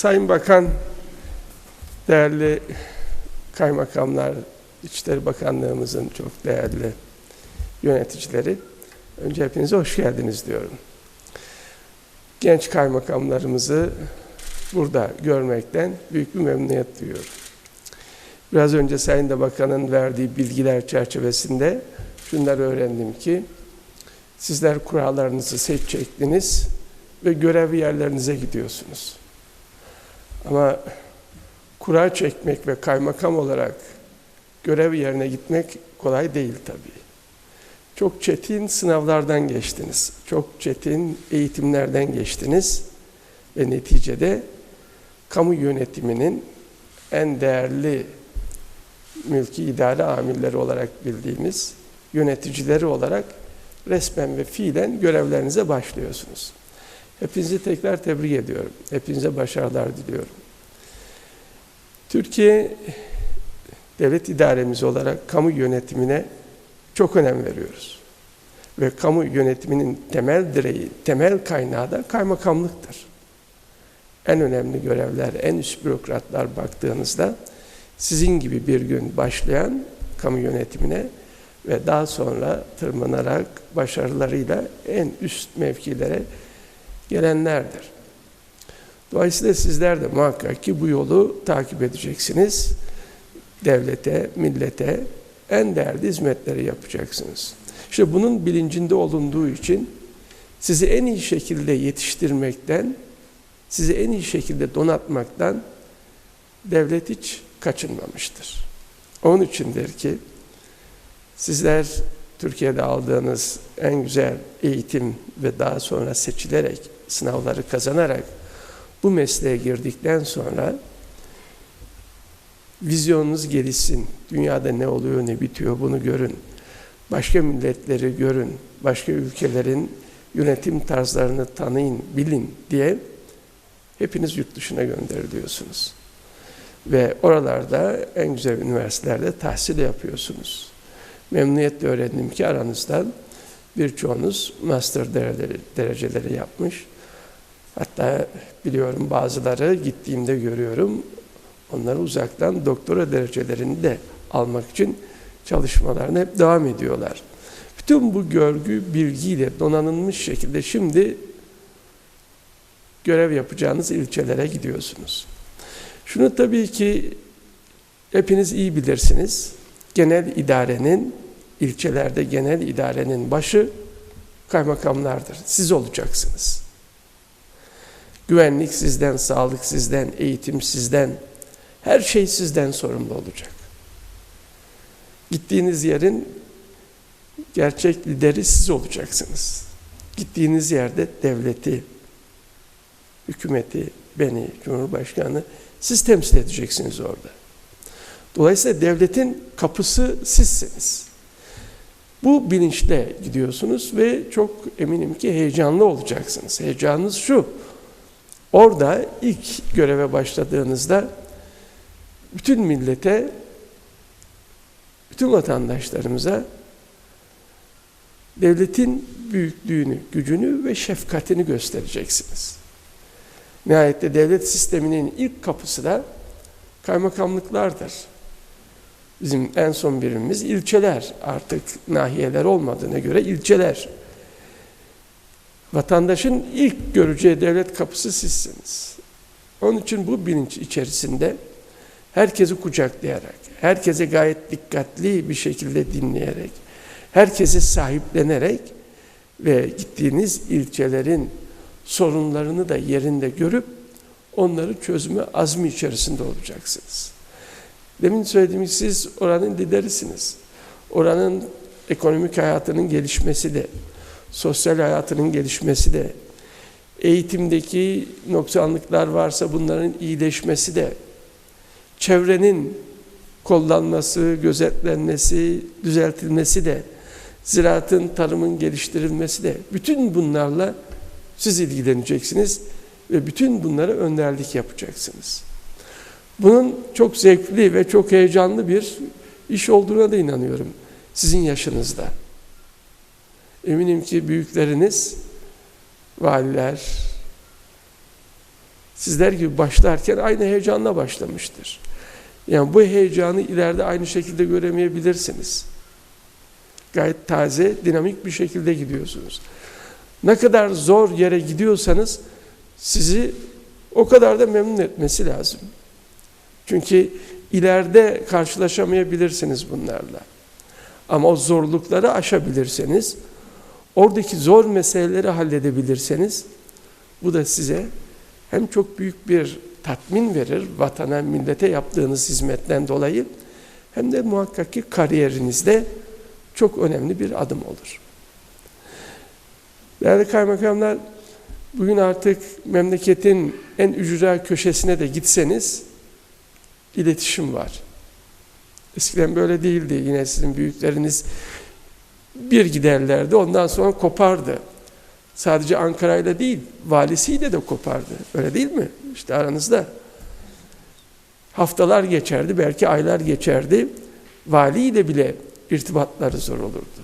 Sayın Bakan, değerli kaymakamlar, İçişleri Bakanlığımızın çok değerli yöneticileri, önce hepinize hoş geldiniz diyorum. Genç kaymakamlarımızı burada görmekten büyük bir memnuniyet duyuyorum. Biraz önce Sayın da Bakan'ın verdiği bilgiler çerçevesinde şunları öğrendim ki, sizler kurallarınızı seçecektiniz ve görev yerlerinize gidiyorsunuz. Ama kura çekmek ve kaymakam olarak görev yerine gitmek kolay değil tabii. Çok çetin sınavlardan geçtiniz. Çok çetin eğitimlerden geçtiniz. Ve neticede kamu yönetiminin en değerli mülki idare amirleri olarak bildiğimiz yöneticileri olarak resmen ve fiilen görevlerinize başlıyorsunuz. Hepinizi tekrar tebrik ediyorum. Hepinize başarılar diliyorum. Türkiye devlet idaremiz olarak kamu yönetimine çok önem veriyoruz. Ve kamu yönetiminin temel direği, temel kaynağı da kaymakamlıktır. En önemli görevler, en üst bürokratlar baktığınızda sizin gibi bir gün başlayan kamu yönetimine ve daha sonra tırmanarak başarılarıyla en üst mevkilere gelenlerdir. Dolayısıyla sizler de muhakkak ki bu yolu takip edeceksiniz. Devlete, millete en değerli hizmetleri yapacaksınız. İşte bunun bilincinde olunduğu için sizi en iyi şekilde yetiştirmekten, sizi en iyi şekilde donatmaktan devlet hiç kaçınmamıştır. Onun içindir ki sizler Türkiye'de aldığınız en güzel eğitim ve daha sonra seçilerek, sınavları kazanarak bu mesleğe girdikten sonra vizyonunuz gelişsin. Dünyada ne oluyor, ne bitiyor bunu görün. Başka milletleri görün. Başka ülkelerin yönetim tarzlarını tanıyın, bilin diye hepiniz yurt dışına gönderiliyorsunuz. Ve oralarda en güzel üniversitelerde tahsil yapıyorsunuz. Memnuniyetle öğrendim ki aranızdan birçoğunuz master dereceleri, yapmış. Hatta biliyorum bazıları gittiğimde görüyorum onları uzaktan doktora derecelerini de almak için çalışmalarına hep devam ediyorlar. Bütün bu görgü bilgiyle donanılmış şekilde şimdi görev yapacağınız ilçelere gidiyorsunuz. Şunu tabii ki hepiniz iyi bilirsiniz. Genel idarenin, ilçelerde genel idarenin başı kaymakamlardır. Siz olacaksınız. Güvenlik sizden, sağlık sizden, eğitim sizden, her şey sizden sorumlu olacak. Gittiğiniz yerin gerçek lideri siz olacaksınız. Gittiğiniz yerde devleti, hükümeti, beni, Cumhurbaşkanı siz temsil edeceksiniz orada. Dolayısıyla devletin kapısı sizsiniz. Bu bilinçle gidiyorsunuz ve çok eminim ki heyecanlı olacaksınız. Heyecanınız şu, orada ilk göreve başladığınızda bütün millete, bütün vatandaşlarımıza devletin büyüklüğünü, gücünü ve şefkatini göstereceksiniz. Nihayette devlet sisteminin ilk kapısı da kaymakamlıklardır. Bizim en son birimimiz ilçeler. Artık nahiyeler olmadığına göre ilçeler. Vatandaşın ilk göreceği devlet kapısı sizsiniz. Onun için bu bilinç içerisinde herkesi kucaklayarak, herkese gayet dikkatli bir şekilde dinleyerek, herkese sahiplenerek ve gittiğiniz ilçelerin sorunlarını da yerinde görüp onları çözme azmi içerisinde olacaksınız. Demin söylediğim siz oranın liderisiniz. Oranın ekonomik hayatının gelişmesi de, sosyal hayatının gelişmesi de, eğitimdeki noksanlıklar varsa bunların iyileşmesi de, çevrenin kollanması, gözetlenmesi, düzeltilmesi de, ziraatın, tarımın geliştirilmesi de, bütün bunlarla siz ilgileneceksiniz ve bütün bunlara önderlik yapacaksınız. Bunun çok zevkli ve çok heyecanlı bir iş olduğuna da inanıyorum sizin yaşınızda. Eminim ki büyükleriniz, valiler, sizler gibi başlarken aynı heyecanla başlamıştır. Yani bu heyecanı ileride aynı şekilde göremeyebilirsiniz. Gayet taze, dinamik bir şekilde gidiyorsunuz. Ne kadar zor yere gidiyorsanız sizi o kadar da memnun etmesi lazım. Çünkü ileride karşılaşamayabilirsiniz bunlarla. Ama o zorlukları aşabilirseniz, oradaki zor meseleleri halledebilirseniz, bu da size hem çok büyük bir tatmin verir vatana, millete yaptığınız hizmetten dolayı, hem de muhakkak ki kariyerinizde çok önemli bir adım olur. Değerli kaymakamlar, bugün artık memleketin en ücra köşesine de gitseniz iletişim var. Eskiden böyle değildi. Yine sizin büyükleriniz bir giderlerdi, ondan sonra kopardı. Sadece Ankara'yla değil, valisiyle de kopardı. Öyle değil mi? İşte aranızda. Haftalar geçerdi, belki aylar geçerdi. Valiyle bile irtibatları zor olurdu.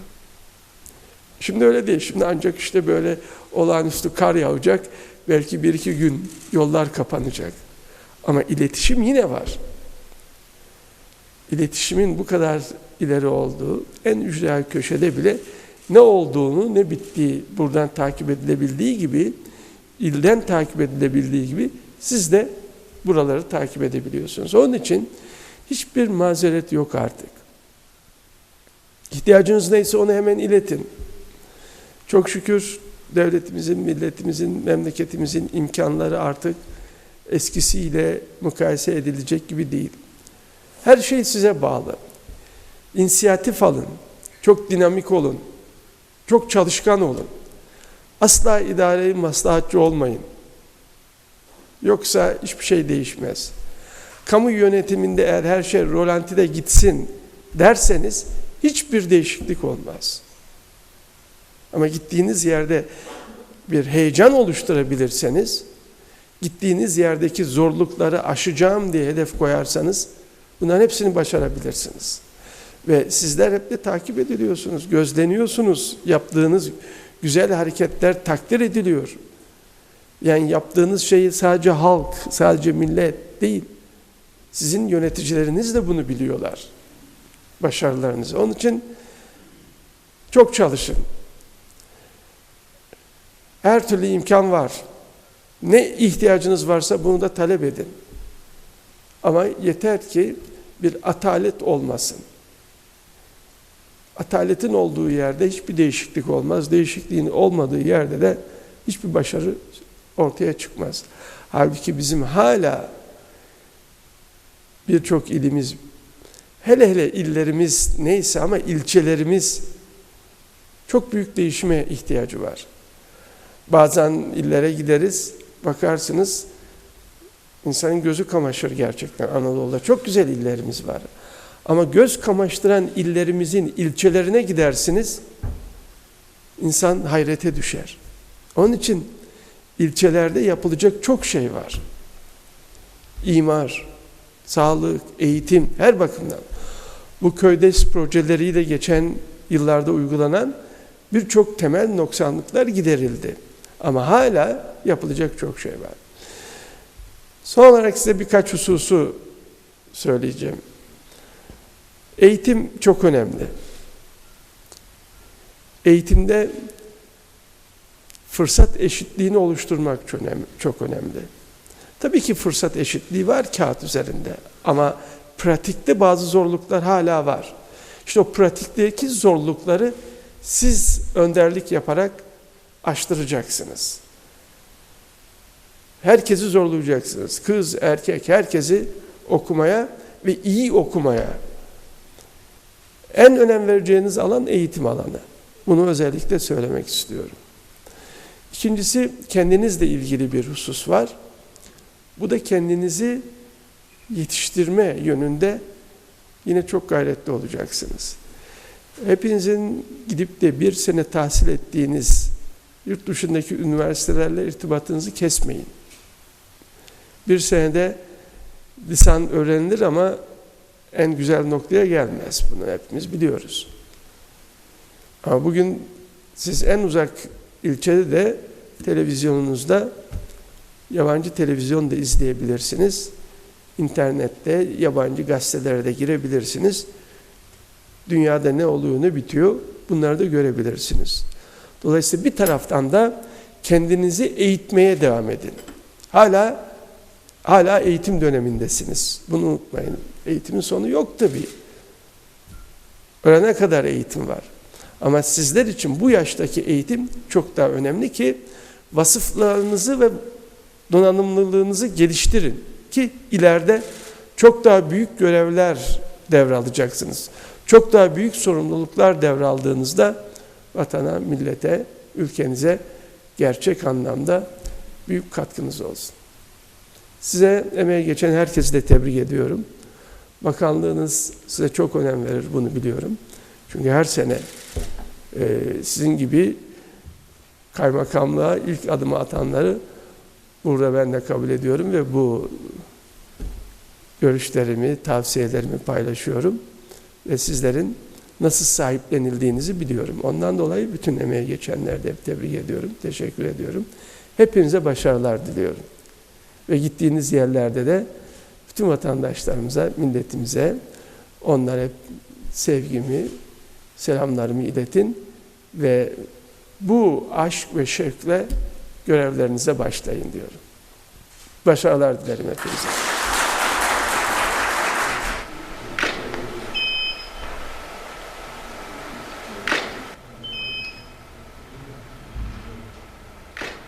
Şimdi öyle değil. Şimdi ancak işte böyle olağanüstü kar yağacak. Belki bir iki gün yollar kapanacak. Ama iletişim yine var. İletişimin bu kadar ileri olduğu en ücra köşede bile ne olduğunu ne bittiği buradan takip edilebildiği gibi ilden takip edilebildiği gibi siz de buraları takip edebiliyorsunuz. Onun için hiçbir mazeret yok artık. İhtiyacınız neyse onu hemen iletin. Çok şükür devletimizin, milletimizin, memleketimizin imkanları artık eskisiyle mukayese edilecek gibi değil. Her şey size bağlı. İnisiyatif alın. Çok dinamik olun. Çok çalışkan olun. Asla idareyi maslahatçı olmayın. Yoksa hiçbir şey değişmez. Kamu yönetiminde eğer her şey rolantide gitsin derseniz hiçbir değişiklik olmaz. Ama gittiğiniz yerde bir heyecan oluşturabilirseniz, gittiğiniz yerdeki zorlukları aşacağım diye hedef koyarsanız, bunların hepsini başarabilirsiniz. Ve sizler hep de takip ediliyorsunuz, gözleniyorsunuz. Yaptığınız güzel hareketler takdir ediliyor. Yani yaptığınız şeyi sadece halk, sadece millet değil. Sizin yöneticileriniz de bunu biliyorlar. Başarılarınızı. Onun için çok çalışın. Her türlü imkan var. Ne ihtiyacınız varsa bunu da talep edin. Ama yeter ki bir atalet olmasın. Ataletin olduğu yerde hiçbir değişiklik olmaz. Değişikliğin olmadığı yerde de hiçbir başarı ortaya çıkmaz. Halbuki bizim hala birçok ilimiz, hele hele illerimiz neyse ama ilçelerimiz çok büyük değişime ihtiyacı var. Bazen illere gideriz, bakarsınız insanın gözü kamaşır gerçekten Anadolu'da. Çok güzel illerimiz var. Ama göz kamaştıran illerimizin ilçelerine gidersiniz, insan hayrete düşer. Onun için ilçelerde yapılacak çok şey var. İmar, sağlık, eğitim her bakımdan. Bu köydes projeleriyle geçen yıllarda uygulanan birçok temel noksanlıklar giderildi. Ama hala yapılacak çok şey var. Son olarak size birkaç hususu söyleyeceğim. Eğitim çok önemli. Eğitimde fırsat eşitliğini oluşturmak çok önemli. Tabii ki fırsat eşitliği var kağıt üzerinde ama pratikte bazı zorluklar hala var. İşte o pratikteki zorlukları siz önderlik yaparak aştıracaksınız. Herkesi zorlayacaksınız. Kız, erkek, herkesi okumaya ve iyi okumaya. En önem vereceğiniz alan eğitim alanı. Bunu özellikle söylemek istiyorum. İkincisi kendinizle ilgili bir husus var. Bu da kendinizi yetiştirme yönünde yine çok gayretli olacaksınız. Hepinizin gidip de bir sene tahsil ettiğiniz yurt dışındaki üniversitelerle irtibatınızı kesmeyin. Bir senede lisan öğrenilir ama en güzel noktaya gelmez. Bunu hepimiz biliyoruz. Ama bugün siz en uzak ilçede de televizyonunuzda Yabancı televizyon da izleyebilirsiniz. İnternette yabancı gazetelere de girebilirsiniz. Dünyada ne oluyor ne bitiyor bunları da görebilirsiniz. Dolayısıyla bir taraftan da kendinizi eğitmeye devam edin. Hala hala eğitim dönemindesiniz. Bunu unutmayın. Eğitimin sonu yok tabii. Ölene kadar eğitim var. Ama sizler için bu yaştaki eğitim çok daha önemli ki vasıflarınızı ve donanımlılığınızı geliştirin ki ileride çok daha büyük görevler devralacaksınız. Çok daha büyük sorumluluklar devraldığınızda vatana, millete, ülkenize gerçek anlamda büyük katkınız olsun. Size emeği geçen herkesi de tebrik ediyorum. Bakanlığınız size çok önem verir bunu biliyorum. Çünkü her sene e, sizin gibi kaymakamlığa ilk adımı atanları burada ben de kabul ediyorum ve bu görüşlerimi, tavsiyelerimi paylaşıyorum. Ve sizlerin nasıl sahiplenildiğinizi biliyorum. Ondan dolayı bütün emeği geçenleri de tebrik ediyorum, teşekkür ediyorum. Hepinize başarılar diliyorum. Ve gittiğiniz yerlerde de bütün vatandaşlarımıza, milletimize onlara hep sevgimi, selamlarımı iletin ve bu aşk ve şevkle görevlerinize başlayın diyorum. Başarılar dilerim hepinize.